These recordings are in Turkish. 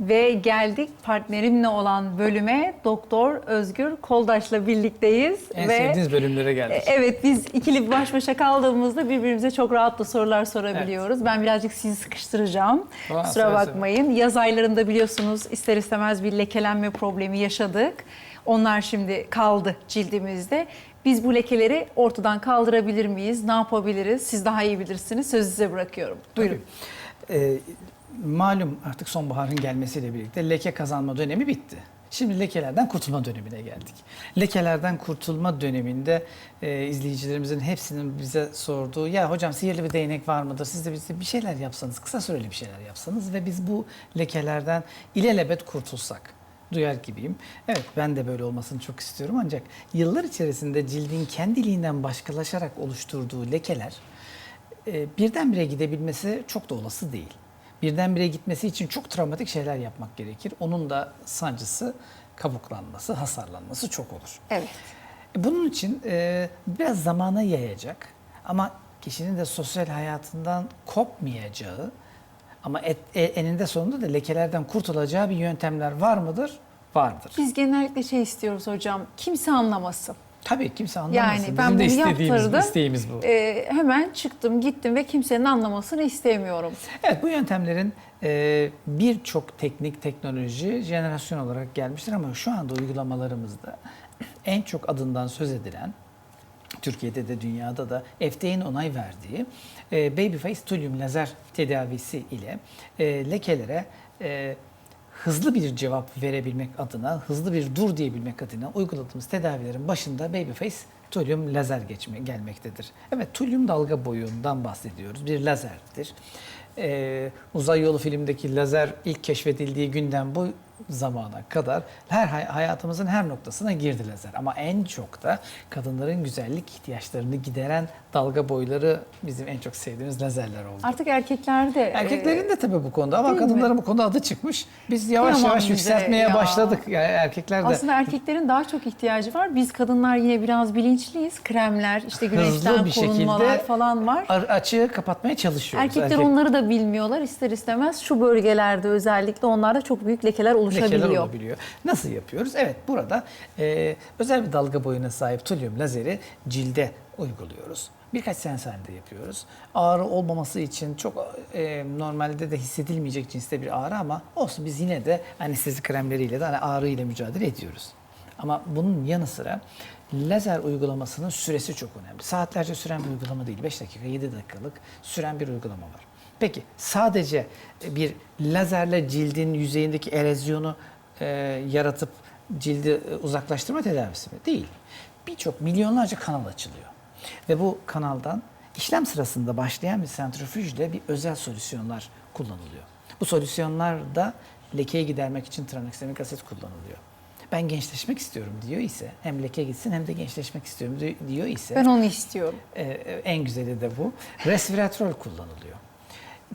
Ve geldik partnerimle olan bölüme Doktor Özgür Koldaş'la birlikteyiz. En ve sevdiğiniz bölümlere geldik. E, Evet biz ikili baş başa kaldığımızda birbirimize çok rahatla sorular sorabiliyoruz. Ben birazcık sizi sıkıştıracağım. Aa, Kusura seve. bakmayın. Yaz aylarında biliyorsunuz ister istemez bir lekelenme problemi yaşadık. Onlar şimdi kaldı cildimizde. Biz bu lekeleri ortadan kaldırabilir miyiz? Ne yapabiliriz? Siz daha iyi bilirsiniz. Sözü size bırakıyorum. Buyurun. Ee, malum artık sonbaharın gelmesiyle birlikte leke kazanma dönemi bitti. Şimdi lekelerden kurtulma dönemine geldik. Lekelerden kurtulma döneminde e, izleyicilerimizin hepsinin bize sorduğu ya hocam sihirli bir değnek var mıdır? Siz de bize bir şeyler yapsanız, kısa süreli bir şeyler yapsanız ve biz bu lekelerden ilelebet kurtulsak duyar gibiyim. Evet ben de böyle olmasını çok istiyorum ancak yıllar içerisinde cildin kendiliğinden başkalaşarak oluşturduğu lekeler e, birdenbire gidebilmesi çok da olası değil. Birdenbire gitmesi için çok travmatik şeyler yapmak gerekir. Onun da sancısı, kabuklanması, hasarlanması çok olur. Evet. E, Bunun için e, biraz zamana yayacak ama kişinin de sosyal hayatından kopmayacağı ama et, e, eninde sonunda da lekelerden kurtulacağı bir yöntemler var mıdır? Vardır. Biz genellikle şey istiyoruz hocam. Kimse anlamasın. Tabii kimse anlamasın. Yani ben Bizim de bunu istediğimiz, yaptırdım. isteğimiz bu. Ee, hemen çıktım gittim ve kimsenin anlamasını istemiyorum. Evet bu yöntemlerin e, birçok teknik, teknoloji jenerasyon olarak gelmiştir ama şu anda uygulamalarımızda en çok adından söz edilen Türkiye'de de dünyada da FDA'nın onay verdiği e, Babyface Tulium lazer tedavisi ile e, lekelere e, hızlı bir cevap verebilmek adına, hızlı bir dur diyebilmek adına uyguladığımız tedavilerin başında Babyface Tulium lazer geçme, gelmektedir. Evet, Tulium dalga boyundan bahsediyoruz. Bir lazerdir. Ee, uzay yolu filmdeki lazer ilk keşfedildiği günden bu zamana kadar her hay- hayatımızın her noktasına girdi lazer. Ama en çok da kadınların güzellik ihtiyaçlarını gideren dalga boyları bizim en çok sevdiğimiz lazerler oldu. Artık erkeklerde Erkeklerin de tabii bu konuda ama değil mi? kadınların bu konuda adı çıkmış. Biz yavaş Kıyamam yavaş yükseltmeye ya. başladık. Yani erkekler de aslında erkeklerin daha çok ihtiyacı var. Biz kadınlar yine biraz bilinçliyiz. Kremler, işte güneşten korunmalar falan var. ar- açığı kapatmaya çalışıyoruz. Erkekler Erkek- onları da bilmiyorlar. İster istemez şu bölgelerde özellikle onlarda çok büyük lekeler oluşabiliyor. lekeler olabiliyor. Nasıl yapıyoruz? Evet burada e, özel bir dalga boyuna sahip tulyum lazeri cilde uyguluyoruz. Birkaç seans halinde yapıyoruz. Ağrı olmaması için çok e, normalde de hissedilmeyecek cinste bir ağrı ama olsun biz yine de anestezi kremleriyle de hani ağrı ile mücadele ediyoruz. Ama bunun yanı sıra lazer uygulamasının süresi çok önemli. Saatlerce süren bir uygulama değil. 5 dakika, 7 dakikalık süren bir uygulama var. Peki sadece bir lazerle cildin yüzeyindeki erozyonu e, yaratıp cildi e, uzaklaştırma tedavisi mi? Değil. Birçok milyonlarca kanal açılıyor. Ve bu kanaldan işlem sırasında başlayan bir sentrifüjle bir özel solüsyonlar kullanılıyor. Bu solüsyonlar da lekeyi gidermek için tranexamik asit kullanılıyor. Ben gençleşmek istiyorum diyor ise hem leke gitsin hem de gençleşmek istiyorum di- diyor ise Ben onu istiyorum. e, e, en güzeli de bu. Resveratrol kullanılıyor.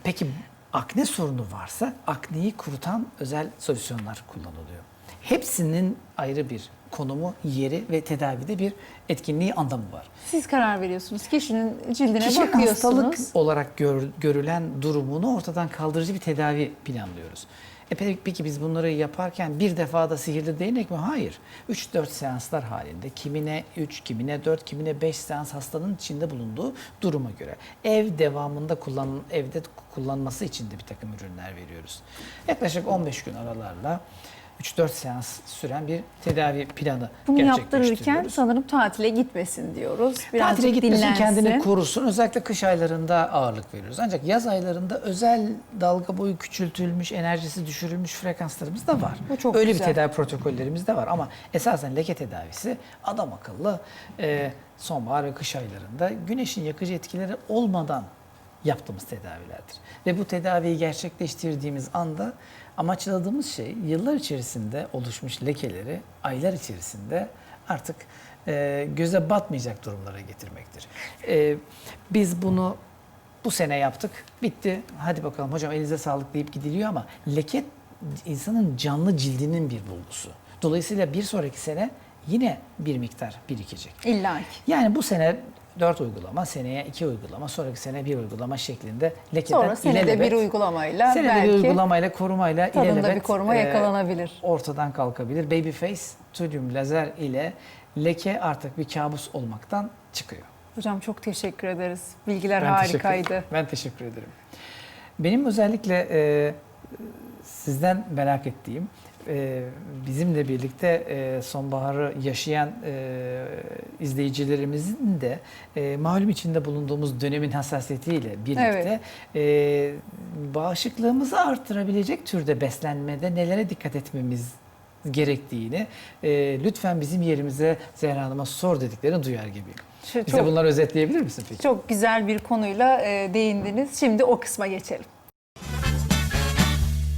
Peki akne sorunu varsa akneyi kurutan özel solüsyonlar kullanılıyor. Hepsinin ayrı bir konumu, yeri ve tedavide bir etkinliği, anlamı var. Siz karar veriyorsunuz. Kişinin cildine Kişinin bakıyorsunuz. hastalık olarak gör- görülen durumunu ortadan kaldırıcı bir tedavi planlıyoruz. E pe- peki biz bunları yaparken bir defada sihirli değnek mi? Hayır. 3-4 seanslar halinde kimine 3, kimine 4, kimine 5 seans hastanın içinde bulunduğu duruma göre. Ev devamında kullan evde kullanması için de bir takım ürünler veriyoruz. Yaklaşık 15 gün aralarla 3-4 seans süren bir tedavi planı Bunu yaptırırken sanırım tatile gitmesin diyoruz. Birazcık Tatile gitmesin, dinlensin. kendini korusun. Özellikle kış aylarında ağırlık veriyoruz. Ancak yaz aylarında özel dalga boyu küçültülmüş, enerjisi düşürülmüş frekanslarımız da var. Bu çok Öyle güzel. bir tedavi protokollerimiz de var. Ama esasen leke tedavisi adam akıllı e, sonbahar ve kış aylarında güneşin yakıcı etkileri olmadan yaptığımız tedavilerdir. Ve bu tedaviyi gerçekleştirdiğimiz anda amaçladığımız şey yıllar içerisinde oluşmuş lekeleri aylar içerisinde artık e, göze batmayacak durumlara getirmektir. E, biz bunu bu sene yaptık, bitti. Hadi bakalım hocam elinize sağlık deyip gidiliyor ama leke insanın canlı cildinin bir bulgusu. Dolayısıyla bir sonraki sene yine bir miktar birikecek. İlla ki. Yani bu sene 4 uygulama, seneye 2 uygulama, sonraki sene 1 uygulama şeklinde lekeden Sonra senede ilelebet- bir uygulamayla senede belki bir uygulamayla, korumayla ilelebet bir koruma e, yakalanabilir. ortadan kalkabilir. Babyface, tulyum lazer ile leke artık bir kabus olmaktan çıkıyor. Hocam çok teşekkür ederiz. Bilgiler Ben teşekkür- harikaydı. ben teşekkür ederim. Benim özellikle e, sizden merak ettiğim, e, bizimle birlikte e, sonbaharı yaşayan e, izleyicilerimizin de malum içinde bulunduğumuz dönemin hassasiyetiyle birlikte e, bağışıklığımızı artırabilecek türde beslenmede nelere dikkat etmemiz gerektiğini e, lütfen bizim yerimize Zehra Hanım'a sor dediklerini duyar gibiyim. Şu Bize çok, bunları özetleyebilir misin peki? çok güzel bir konuyla e, değindiniz. Şimdi o kısma geçelim.